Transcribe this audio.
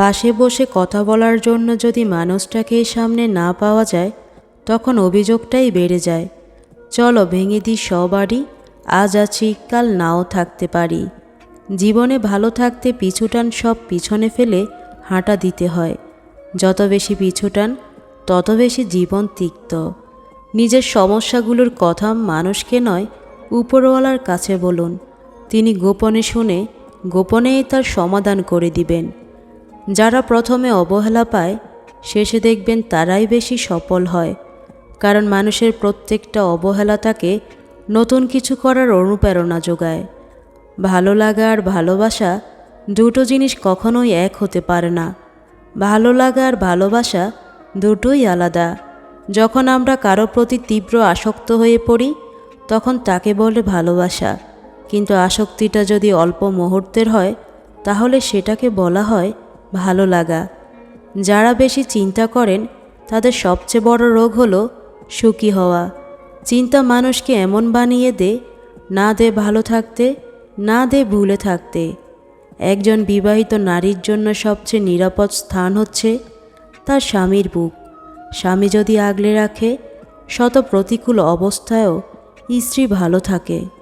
পাশে বসে কথা বলার জন্য যদি মানুষটাকে সামনে না পাওয়া যায়, তখন অভিযোগটাই বেড়ে যায়। চলো ভেঙে দিই সবারই, আজ আছি, কাল নাও থাকতে পারি। জীবনে ভালো থাকতে পিছুটান সব পিছনে ফেলে হাঁটা দিতে হয়। যত বেশি পিছুটান তত বেশি জীবন তিক্ত। নিজের সমস্যাগুলোর কথা মানুষকে নয়, উপরওয়ালার কাছে বলুন। তিনি গোপনে শুনে, গোপনেই তার সমাধান করে দিবেন। যারা প্রথমে অবহেলা পায়, শেষে দেখবেন তারাই বেশি সফল হয়। কারণ মানুষের প্রত্যেকটা অবহেলা তাকে নতুন কিছু করার অনুপ্রেরণা যোগায়। ভালো লাগা আর ভালোবাসা দুটো জিনিস কখনোই এক হতে পারে না। ভালো লাগা আর ভালোবাসা দুটোই আলাদা। যখন আমরা কারও প্রতি তীব্র আসক্ত হয়ে পড়ি, তখন তাকে বলে ভালোবাসা। কিন্তু আসক্তিটা যদি অল্প মুহূর্তের হয়, তাহলে সেটাকে বলা হয় ভালো লাগা। যারা বেশি চিন্তা করেন, তাদের সবচেয়ে বড় রোগ হলো সুখী হওয়া। চিন্তা মানুষকে এমন বানিয়ে দে, না দে ভালো থাকতে, না দে ভুলে থাকতে। একজন বিবাহিত নারীর জন্য সবচেয়ে নিরাপদ স্থান হচ্ছে তার স্বামীর বুক। স্বামী যদি আগলে রাখে, শত প্রতিকূল অবস্থায়ও স্ত্রী ভালো থাকে।